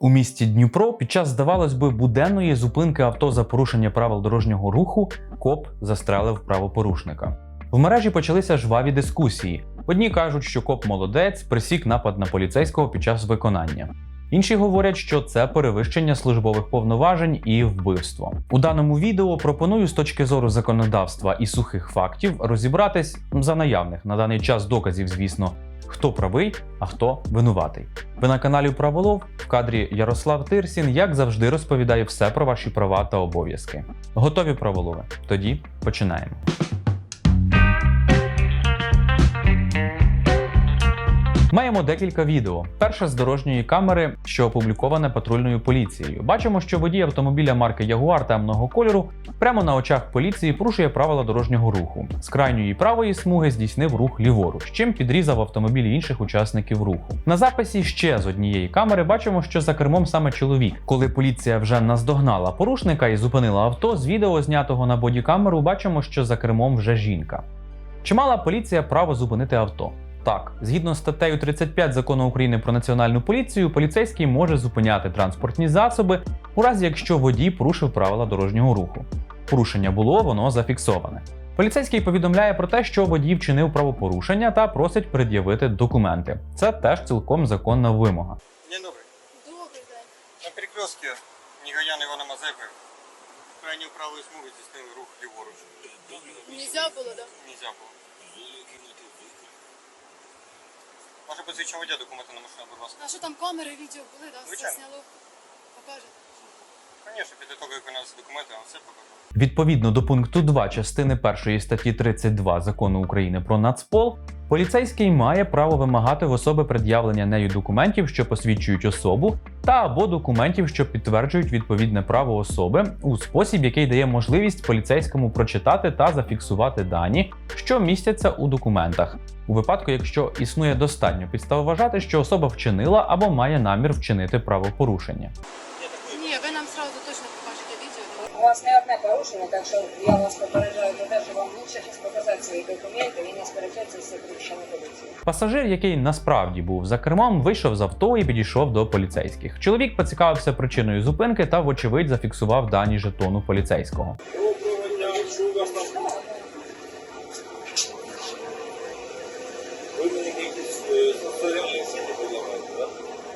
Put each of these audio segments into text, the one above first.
У місті Дніпро під час, здавалось би, буденної зупинки авто за порушення правил дорожнього руху коп застрелив правопорушника. В мережі почалися жваві дискусії. Одні кажуть, що коп молодець присік напад на поліцейського під час виконання. Інші говорять, що це перевищення службових повноважень і вбивство. У даному відео пропоную з точки зору законодавства і сухих фактів розібратись за наявних на даний час доказів, звісно, хто правий, а хто винуватий. Ви на каналі Праволов в кадрі Ярослав Тирсін, як завжди, розповідає все про ваші права та обов'язки. Готові праволови? Тоді починаємо. Маємо декілька відео. Перше з дорожньої камери, що опубліковане патрульною поліцією. Бачимо, що водій автомобіля марки Ягуар темного кольору прямо на очах поліції порушує правила дорожнього руху. З крайньої правої смуги здійснив рух ліворуч, чим підрізав автомобілі інших учасників руху. На записі ще з однієї камери бачимо, що за кермом саме чоловік. Коли поліція вже наздогнала порушника і зупинила авто, з відео знятого на бодікамеру, бачимо, що за кермом вже жінка. Чи мала поліція право зупинити авто? Так, згідно з статтею 35 закону України про національну поліцію, поліцейський може зупиняти транспортні засоби у разі, якщо водій порушив правила дорожнього руху. Порушення було, воно зафіксоване. Поліцейський повідомляє про те, що водій вчинив правопорушення та просить пред'явити документи. Це теж цілком законна вимога. День добрий. Добрий день. На перекрестке Нігаян Івана Мазепи крайню правою смуги здійснили рух ліворуч. Нельзя було, да? Нельзя було. Може посвідчення водія документи на машину, будь ласка. А що там камери, відео були, да? Все Звичайно. сняло? Покажете? Звісно, після того, як у нас документи, я вам все покажу. Відповідно до пункту 2 частини 1 статті 32 закону України про Нацпол, поліцейський має право вимагати в особи пред'явлення нею документів, що посвідчують особу, та або документів, що підтверджують відповідне право особи, у спосіб, який дає можливість поліцейському прочитати та зафіксувати дані, що містяться у документах, у випадку, якщо існує достатньо підстав вважати, що особа вчинила або має намір вчинити правопорушення. Ні, ви нам сразу точно покажете відео. У вас не одне порушення, так що я вас попереджаю про те, що вам лучше зараз показати свої документи і не сперечатися з порушенням поліції. Пасажир, який насправді був за кермом, вийшов з авто і підійшов до поліцейських. Чоловік поцікавився причиною зупинки та, вочевидь, зафіксував дані жетону поліцейського.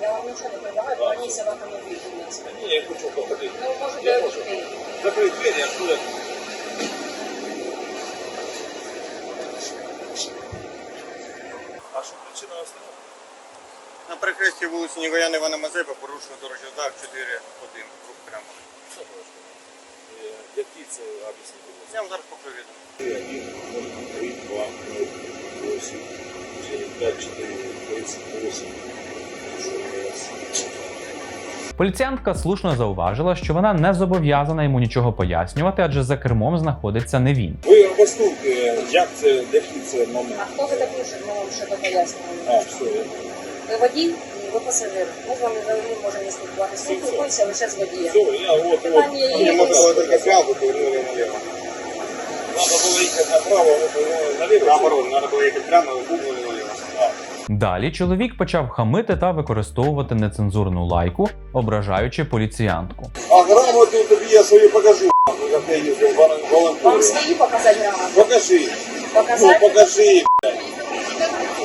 Я вам нічого не предлагаю, поверніться в автомобіль. Ні, я хочу походити. Ну, можете Закрити двері, я я... А що причина остановки? На перехресті вулиці Нігаян Івана Мазепи порушено дорожній знак 4-1. Рух прямо. Що трошки? Е, Які це об'ясніть, будь ласка? Я вам зараз покровіду. 1, 3, 2, 0, 8, 4, 5, 4, 38, 6, Поліціянтка слушно зауважила, що вона не зобов'язана йому нічого пояснювати, адже за кермом знаходиться не він. Ви обоснуйте, як це, який це момент? А хто ви такий, щоб ми вам що пояснювали? Все, Ви водій, ви пасажир. Ми з вами взагалі можемо не спілкуватися. Спілкуюся лише з водієм. Все, я вот, вот. Питання є. Мені можна було тільки прямо, повернули наліво. Надо было ехать направо, а вы повернули налево. Наоборот, треба було їхати прямо, а. Далі чоловік почав хамити та використовувати нецензурну лайку, ображаючи поліціянтку. А грамоту тобі я свою покажу, як я їздив Вам свої показати грамоту? Покажи. Ну, покажи.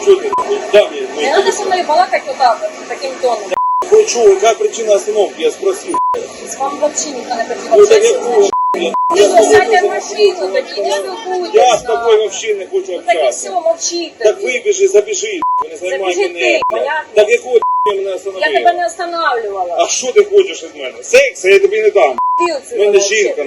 Що ти, дай мне Не треба зі мною балакати отак, таким тоном. Хочу, яка причина остановки, я спросил. З вами взагалі ніхто не хотів Ну, так. Я с тобой вообще не хочу Ну общаться. Так вибіжи, забіжи, не займай Забіжи мене. ти, Так якого ти мене Я остановила? тебе не останавливала. А що ти хочеш від мене? Секс я тобі не дам. У мене жінка,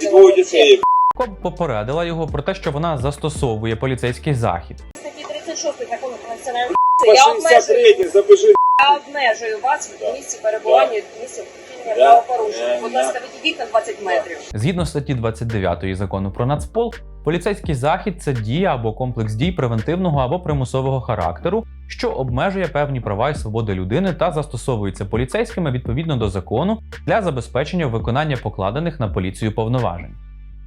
і двоє дітей. Коп попередила його про те, що вона застосовує поліцейський захід. Статті 36 закону про національну По я обмежую, 63 забіжи. я обмежую вас в місці перебування, в місці вчинення Да. правопорушення. Будь ласка, відійдіть на 20 метрів. Згідно статті 29 закону про Нацпол, поліцейський захід це дія або комплекс дій превентивного або примусового характеру, що обмежує певні права і свободи людини та застосовується поліцейськими відповідно до закону для забезпечення виконання покладених на поліцію повноважень.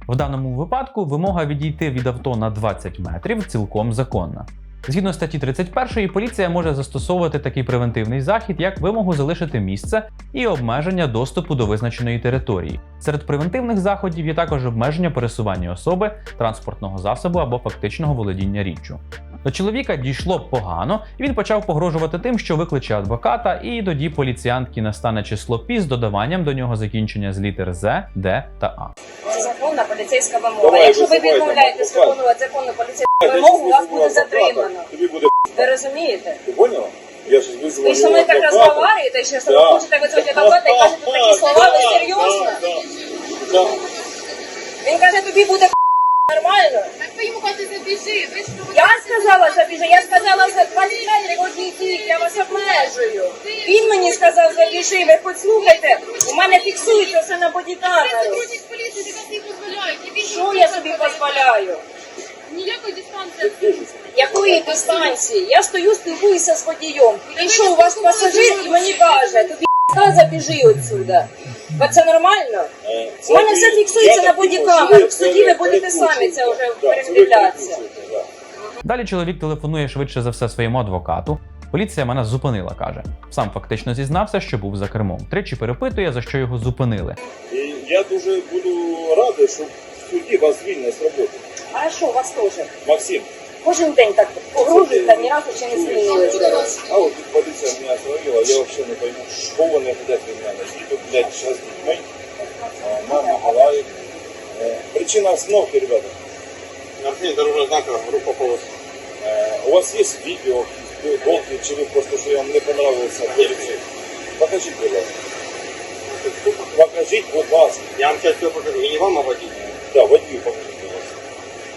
В даному випадку вимога відійти від авто на 20 метрів цілком законна. Згідно статті 31, поліція може застосовувати такий превентивний захід, як вимогу залишити місце і обмеження доступу до визначеної території. Серед превентивних заходів є також обмеження пересування особи, транспортного засобу або фактичного володіння річчю. До чоловіка дійшло погано, і він почав погрожувати тим, що викличе адвоката, і тоді поліціянтки настане число пі з додаванням до нього закінчення з літер З, Д та А. Законна поліцейська вимога. Якщо ви відмовляєтесь виконувати законну поліцейську вимогу, вас буде затримано. Тобі буде Ви розумієте? Ти поняла? Я ж визвав Ви со мною так розмовляєте, що ви Да. хочете визвати адвоката і кажете такі слова, ви серйозно? Да. Він каже, тобі буде нормально. Так ви йому кажете, забіжи, ви ж Я сказала, що біжи, я сказала за 20 метрів одійти, я вас обмежую. Він мені сказав, забіжи, ви послухайте, у мене фіксується все на бодікамеру. Сотрудник поліції так не дозволяють. Що я собі дозволяю? Ніякої дистанції. Якої дистанції? Я стою, спілкуюся з водієм. І що, у вас пасажир і мені каже, тобі забіжи отсюда. Бо це нормально? Е, У мене все фіксується на бодікамеру. В суді ви будете самі це вже передивлятися. Далі чоловік телефонує швидше за все своєму адвокату. Поліція мене зупинила, каже. Сам фактично зізнався, що був за кермом. Тричі перепитує, за що його зупинили. І я дуже буду радий, що в суді вас звільнять з роботи. А що, у вас теж? Максим, Кожен день так погрожують, та ні разу ще не звільнили. а вот тут полиция меня остановила, я вообще не пойму, что вони хотят от меня. Тут, блядь, сейчас с детьми, а, мама. Э, Причина остановки, ребята. Нарушення дорожнього знака, група полос. Э, У вас есть видео, долги, чи ви просто, що вам не понравился полицей? Покажіть, будь ласка. Покажіть, будь ласка. Я вам зараз все покажу. І не вам, а водію. Да, водію покажіть, будь ласка.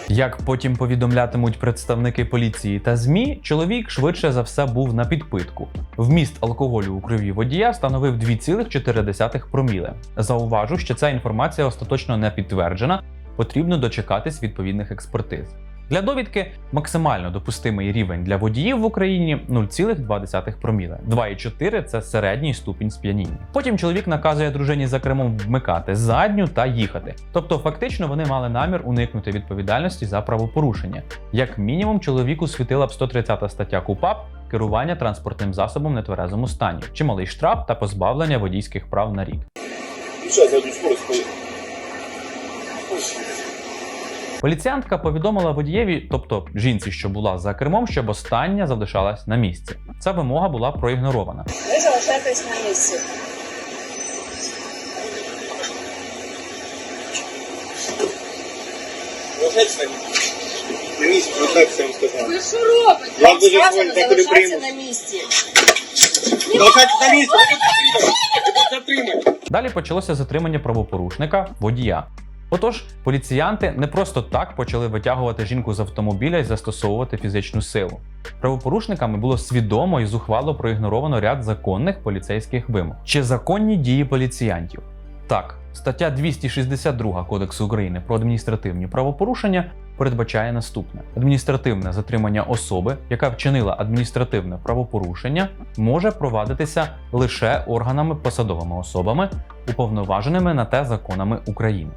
Як потім повідомлятимуть представники поліції та ЗМІ, чоловік швидше за все був на підпитку. Вміст алкоголю у крові водія становив 2,4 проміле. Зауважу, що ця інформація остаточно не підтверджена, потрібно дочекатись відповідних експертиз. Для довідки максимально допустимий рівень для водіїв в Україні 0,2 проміле. 2,4 – це середній ступінь сп'яніння. Потім чоловік наказує дружині за кермом вмикати задню та їхати. Тобто, фактично, вони мали намір уникнути відповідальності за правопорушення. Як мінімум, чоловіку світила б 130 стаття КУПАП керування транспортним засобом в нетверезому стані, чималий штраф та позбавлення водійських прав на рік. Задню скорость, Поліціянтка повідомила водієві, тобто жінці, що була за кермом, щоб остання залишалась на місці. Ця вимога була проігнорована. Ви залишаєтесь на місці. На місці, я сказав. Ви що робите? Я дуже сказано, так залишайся прийму. на місці. На. Далі почалося затримання правопорушника водія. Отож, поліціянти не просто так почали витягувати жінку з автомобіля і застосовувати фізичну силу. Правопорушниками було свідомо і зухвало проігноровано ряд законних поліцейських вимог. Чи законні дії поліціянтів? Так, стаття 262 Кодексу України про адміністративні правопорушення передбачає наступне: адміністративне затримання особи, яка вчинила адміністративне правопорушення, може провадитися лише органами посадовими особами, уповноваженими на те законами України.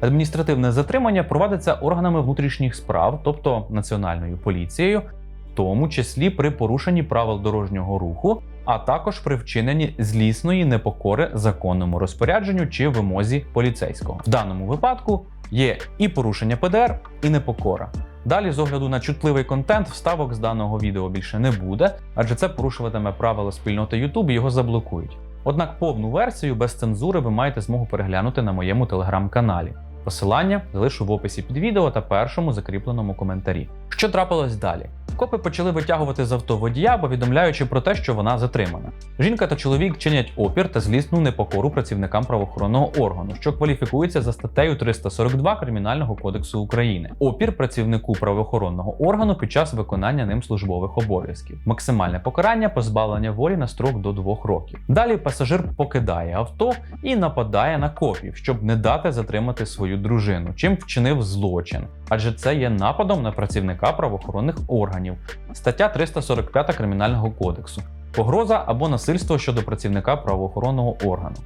Адміністративне затримання провадиться органами внутрішніх справ, тобто Національною поліцією, в тому числі при порушенні правил дорожнього руху, а також при вчиненні злісної непокори законному розпорядженню чи вимозі поліцейського. В даному випадку є і порушення ПДР, і непокора. Далі, з огляду на чутливий контент, вставок з даного відео більше не буде, адже це порушуватиме правила спільноти YouTube і його заблокують. Однак повну версію без цензури ви маєте змогу переглянути на моєму телеграм-каналі. Посилання залишу в описі під відео та першому закріпленому коментарі. Що трапилось далі? Копи почали витягувати з авто водія, повідомляючи про те, що вона затримана. Жінка та чоловік чинять опір та злісну непокору працівникам правоохоронного органу, що кваліфікується за статтею 342 Кримінального кодексу України. Опір працівнику правоохоронного органу під час виконання ним службових обов'язків. Максимальне покарання позбавлення волі на строк до двох років. Далі пасажир покидає авто і нападає на копів, щоб не дати затримати свою дружину, чим вчинив злочин, адже це є нападом на працівника правоохоронних органів. Стаття 345 Кримінального кодексу. Погроза або насильство щодо працівника правоохоронного органу.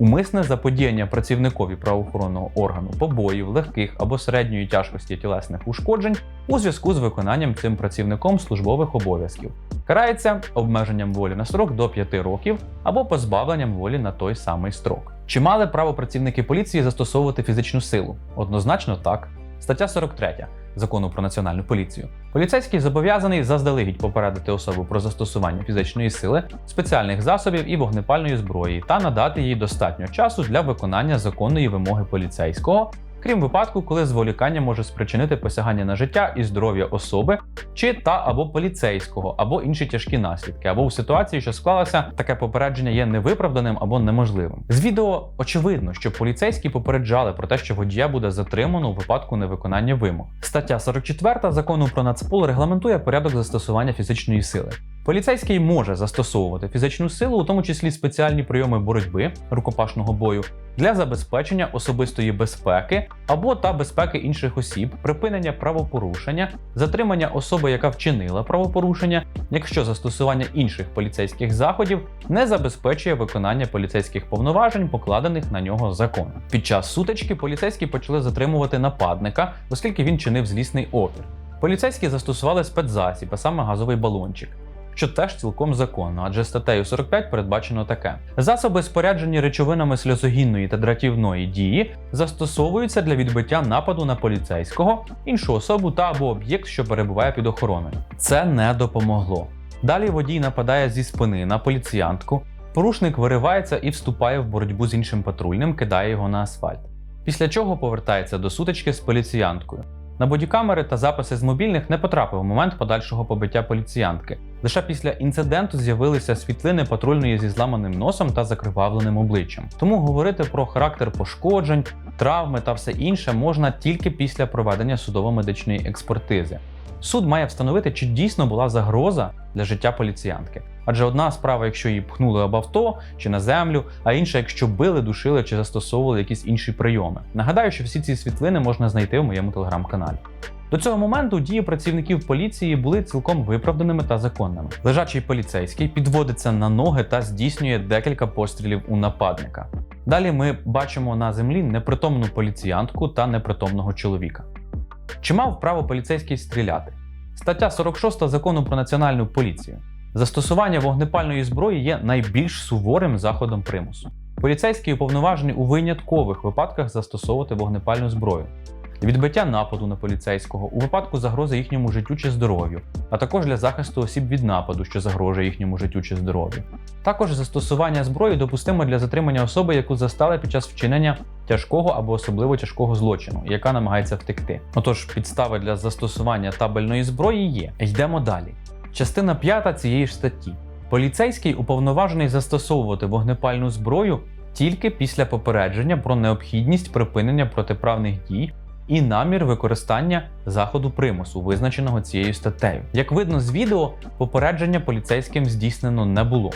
Умисне заподіяння працівникові правоохоронного органу побоїв, легких або середньої тяжкості тілесних ушкоджень у зв'язку з виконанням цим працівником службових обов'язків. Карається обмеженням волі на строк до 5 років або позбавленням волі на той самий строк. Чи мали право працівники поліції застосовувати фізичну силу? Однозначно так. Стаття 43 закону про національну поліцію. Поліцейський зобов'язаний заздалегідь попередити особу про застосування фізичної сили, спеціальних засобів і вогнепальної зброї та надати їй достатньо часу для виконання законної вимоги поліцейського, крім випадку, коли зволікання може спричинити посягання на життя і здоров'я особи чи та або поліцейського, або інші тяжкі наслідки, або в ситуації, що склалася, таке попередження є невиправданим або неможливим. З відео очевидно, що поліцейські попереджали про те, що водія буде затримано у випадку невиконання вимог. Стаття 44 закону про Нацпол регламентує порядок застосування фізичної сили. Поліцейський може застосовувати фізичну силу, у тому числі спеціальні прийоми боротьби рукопашного бою, для забезпечення особистої безпеки або та безпеки інших осіб, припинення правопорушення, затримання особи, яка вчинила правопорушення, якщо застосування інших поліцейських заходів не забезпечує виконання поліцейських повноважень, покладених на нього законом. Під час сутички поліцейські почали затримувати нападника, оскільки він чинив злісний опір. Поліцейські застосували спецзасіб, а саме газовий балончик що теж цілком законно, адже статтею 45 передбачено таке: засоби, споряджені речовинами сльозогінної та дратівної дії, застосовуються для відбиття нападу на поліцейського, іншу особу та або об'єкт, що перебуває під охороною. Це не допомогло. Далі водій нападає зі спини на поліціянтку. Порушник виривається і вступає в боротьбу з іншим патрульним, кидає його на асфальт. Після чого повертається до сутички з поліціянткою. На бодікамери та записи з мобільних не потрапив момент подальшого побиття поліціянтки. Лише після інциденту з'явилися світлини патрульної зі зламаним носом та закривавленим обличчям. Тому говорити про характер пошкоджень, травми та все інше можна тільки після проведення судово-медичної експертизи. Суд має встановити, чи дійсно була загроза для життя поліціянтки. Адже одна справа, якщо її пхнули об авто чи на землю, а інша, якщо били, душили чи застосовували якісь інші прийоми. Нагадаю, що всі ці світлини можна знайти в моєму телеграм-каналі. До цього моменту дії працівників поліції були цілком виправданими та законними. Лежачий поліцейський підводиться на ноги та здійснює декілька пострілів у нападника. Далі ми бачимо на землі непритомну поліціянтку та непритомного чоловіка. Чи мав право поліцейський стріляти? Стаття 46 закону про національну поліцію. Застосування вогнепальної зброї є найбільш суворим заходом примусу. Поліцейський уповноважений у виняткових випадках застосовувати вогнепальну зброю. Відбиття нападу на поліцейського у випадку загрози їхньому життю чи здоров'ю, а також для захисту осіб від нападу, що загрожує їхньому життю чи здоров'ю. Також застосування зброї допустимо для затримання особи, яку застали під час вчинення тяжкого або особливо тяжкого злочину, яка намагається втекти. Отож, підстави для застосування табельної зброї є. Йдемо далі. Частина 5 цієї ж статті. Поліцейський уповноважений застосовувати вогнепальну зброю тільки після попередження про необхідність припинення протиправних дій і намір використання заходу примусу, визначеного цією статтею. Як видно з відео, попередження поліцейським здійснено не було.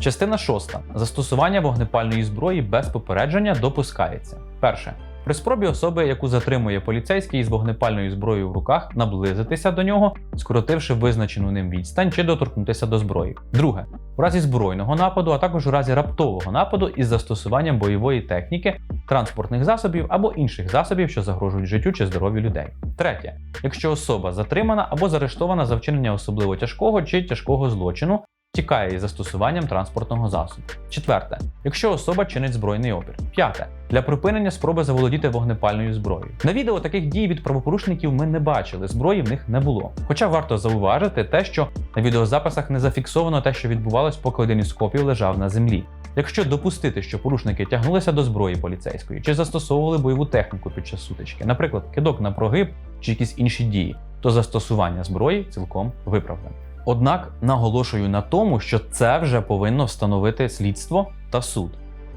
Частина 6. Застосування вогнепальної зброї без попередження допускається. Перше. При спробі особи, яку затримує поліцейський з вогнепальною зброєю в руках, наблизитися до нього, скоротивши визначену ним відстань чи доторкнутися до зброї. Друге, у разі збройного нападу, а також у разі раптового нападу із застосуванням бойової техніки, транспортних засобів або інших засобів, що загрожують життю чи здоров'ю людей. Третє, якщо особа затримана або заарештована за вчинення особливо тяжкого чи тяжкого злочину, тікає із застосуванням транспортного засобу. Четверте, якщо особа чинить збройний опір. П'яте для припинення спроби заволодіти вогнепальною зброєю. На відео таких дій від правопорушників ми не бачили, зброї в них не було. Хоча варто зауважити те, що на відеозаписах не зафіксовано те, що відбувалось, поки один із копів лежав на землі. Якщо допустити, що порушники тягнулися до зброї поліцейської чи застосовували бойову техніку під час сутички, наприклад, кидок на прогиб чи якісь інші дії, то застосування зброї цілком виправдане. Однак наголошую на тому, що це вже повинно встановити слідство та суд.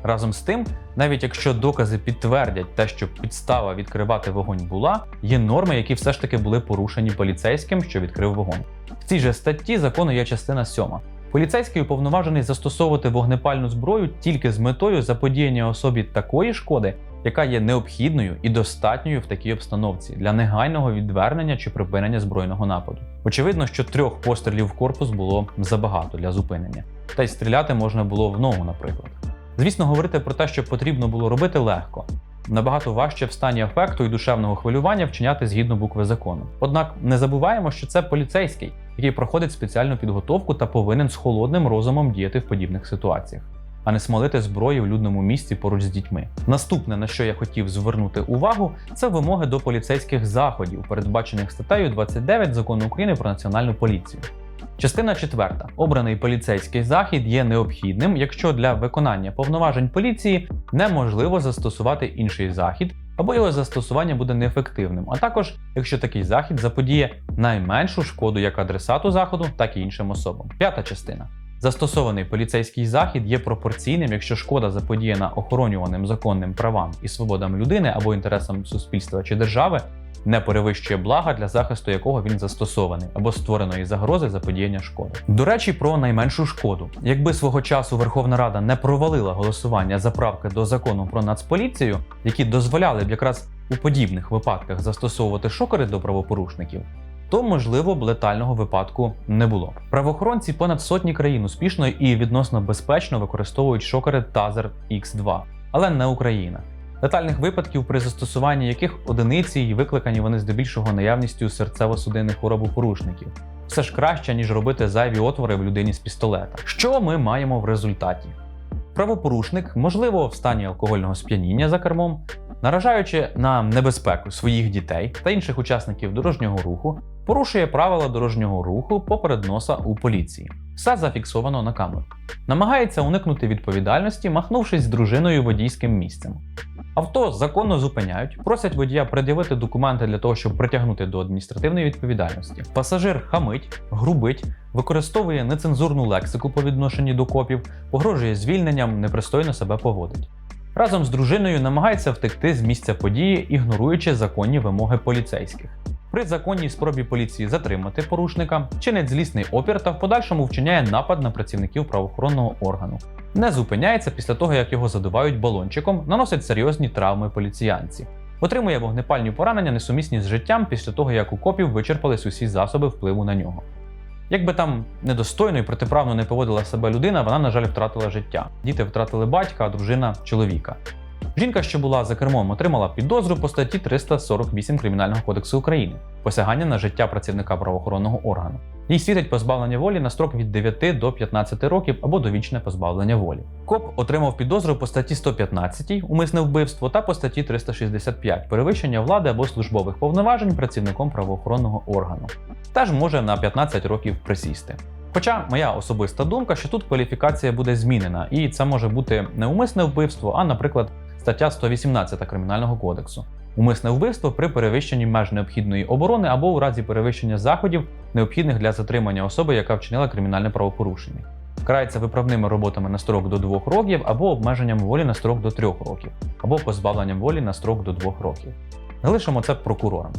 Разом з тим, навіть якщо докази підтвердять те, що підстава відкривати вогонь була, є норми, які все ж таки були порушені поліцейським, що відкрив вогонь. В цій же статті закону є частина 7. Поліцейський уповноважений застосовувати вогнепальну зброю тільки з метою заподіяння особі такої шкоди, яка є необхідною і достатньою в такій обстановці для негайного відвернення чи припинення збройного нападу. Очевидно, що трьох пострілів в корпус було забагато для зупинення, та й стріляти можна було в ногу, наприклад. Звісно, говорити про те, що потрібно було робити, легко. Набагато важче в стані афекту і душевного хвилювання вчиняти згідно букви закону. Однак не забуваємо, що це поліцейський, який проходить спеціальну підготовку та повинен з холодним розумом діяти в подібних ситуаціях, а не смолити зброю в людному місці поруч з дітьми. Наступне, на що я хотів звернути увагу, це вимоги до поліцейських заходів, передбачених статтею 29 закону України про національну поліцію. Частина 4. Обраний поліцейський захід є необхідним, якщо для виконання повноважень поліції неможливо застосувати інший захід, або його застосування буде неефективним, а також якщо такий захід заподіє найменшу шкоду як адресату заходу, так і іншим особам. П'ята частина. Застосований поліцейський захід є пропорційним, якщо шкода заподіяна охоронюваним законним правам і свободам людини або інтересам суспільства чи держави не перевищує блага, для захисту якого він застосований, або створеної загрози заподіяння шкоди. До речі, про найменшу шкоду. Якби свого часу Верховна Рада не провалила голосування за правки до закону про нацполіцію, які дозволяли б якраз у подібних випадках застосовувати шокери до правопорушників. То можливо б летального випадку не було. Правоохоронці понад сотні країн успішно і відносно безпечно використовують шокери Тазер X2, але не Україна. Летальних випадків при застосуванні яких одиниці і викликані вони здебільшого наявністю серцево-судинних хвороб у порушників. Все ж краще, ніж робити зайві отвори в людині з пістолета. Що ми маємо в результаті? Правопорушник, можливо, в стані алкогольного сп'яніння за кермом, наражаючи на небезпеку своїх дітей та інших учасників дорожнього руху, порушує правила дорожнього руху поперед носа у поліції. Все зафіксовано на камеру. Намагається уникнути відповідальності, махнувшись з дружиною водійським місцем. Авто законно зупиняють, просять водія пред'явити документи для того, щоб притягнути до адміністративної відповідальності. Пасажир хамить, грубить, використовує нецензурну лексику по відношенню до копів, погрожує звільненням, непристойно себе поводить. Разом з дружиною намагається втекти з місця події, ігноруючи законні вимоги поліцейських. При законній спробі поліції затримати порушника, чинить злісний опір та в подальшому вчиняє напад на працівників правоохоронного органу. Не зупиняється після того, як його задувають балончиком, наносить серйозні травми поліціянці. Отримує вогнепальні поранення несумісні з життям після того, як у копів вичерпались усі засоби впливу на нього. Якби там недостойно і протиправно не поводила себе людина, вона, на жаль, втратила життя. Діти втратили батька, а дружина чоловіка. Жінка, що була за кермом, отримала підозру по статті 348 Кримінального кодексу України посягання на життя працівника правоохоронного органу. Їй світить позбавлення волі на строк від 9 до 15 років або довічне позбавлення волі. Коп отримав підозру по статті 115 умисне вбивство та по статті 365 перевищення влади або службових повноважень працівником правоохоронного органу. Теж може на 15 років присісти. Хоча моя особиста думка, що тут кваліфікація буде змінена, і це може бути не умисне вбивство, а, наприклад, стаття 118 Кримінального кодексу. Умисне вбивство при перевищенні меж необхідної оборони або у разі перевищення заходів, необхідних для затримання особи, яка вчинила кримінальне правопорушення. Карається виправними роботами на строк до 2 років або обмеженням волі на строк до 3 років, або позбавленням волі на строк до 2 років. Залишимо це прокурорам.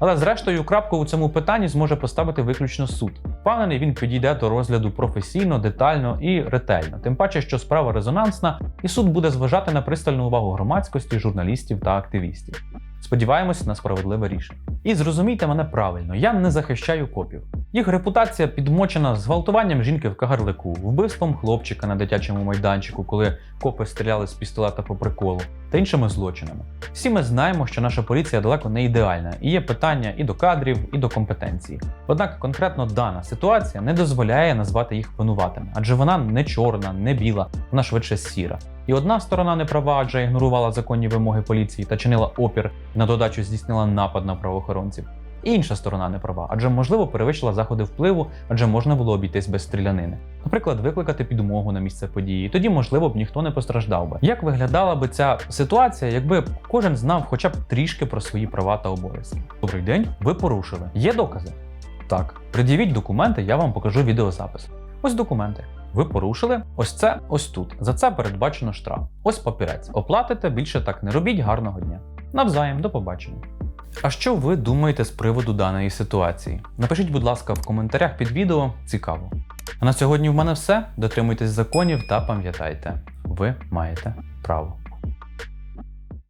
Але зрештою, крапку у цьому питанні зможе поставити виключно суд. Впевнений, він підійде до розгляду професійно, детально і ретельно, тим паче, що справа резонансна, і суд буде зважати на пристальну увагу громадськості, журналістів та активістів. Сподіваємось на справедливе рішення. І зрозумійте мене правильно, я не захищаю копів. Їх репутація підмочена зґвалтуванням жінки в кагарлику, вбивством хлопчика на дитячому майданчику, коли копи стріляли з пістолета по приколу, та іншими злочинами. Всі ми знаємо, що наша поліція далеко не ідеальна, і є питання і до кадрів, і до компетенції. Однак конкретно дана ситуація не дозволяє назвати їх винуватими, адже вона не чорна, не біла, вона швидше сіра. І одна сторона не права, адже ігнорувала законні вимоги поліції та чинила опір на додачу здійснила напад на правоохоронців. І інша сторона не права, адже можливо перевищила заходи впливу, адже можна було обійтись без стрілянини. Наприклад, викликати підмогу на місце події. Тоді, можливо, б ніхто не постраждав би. Як виглядала би ця ситуація, якби кожен знав хоча б трішки про свої права та обов'язки? Добрий день, ви порушили. Є докази? Так. Пред'явіть документи, я вам покажу відеозапис. Ось документи. Ви порушили ось це, ось тут. За це передбачено штраф. Ось папірець. Оплатите, більше так не робіть. Гарного дня. Навзаєм, до побачення. А що ви думаєте з приводу даної ситуації? Напишіть, будь ласка, в коментарях під відео, цікаво. А на сьогодні в мене все. Дотримуйтесь законів та пам'ятайте, ви маєте право.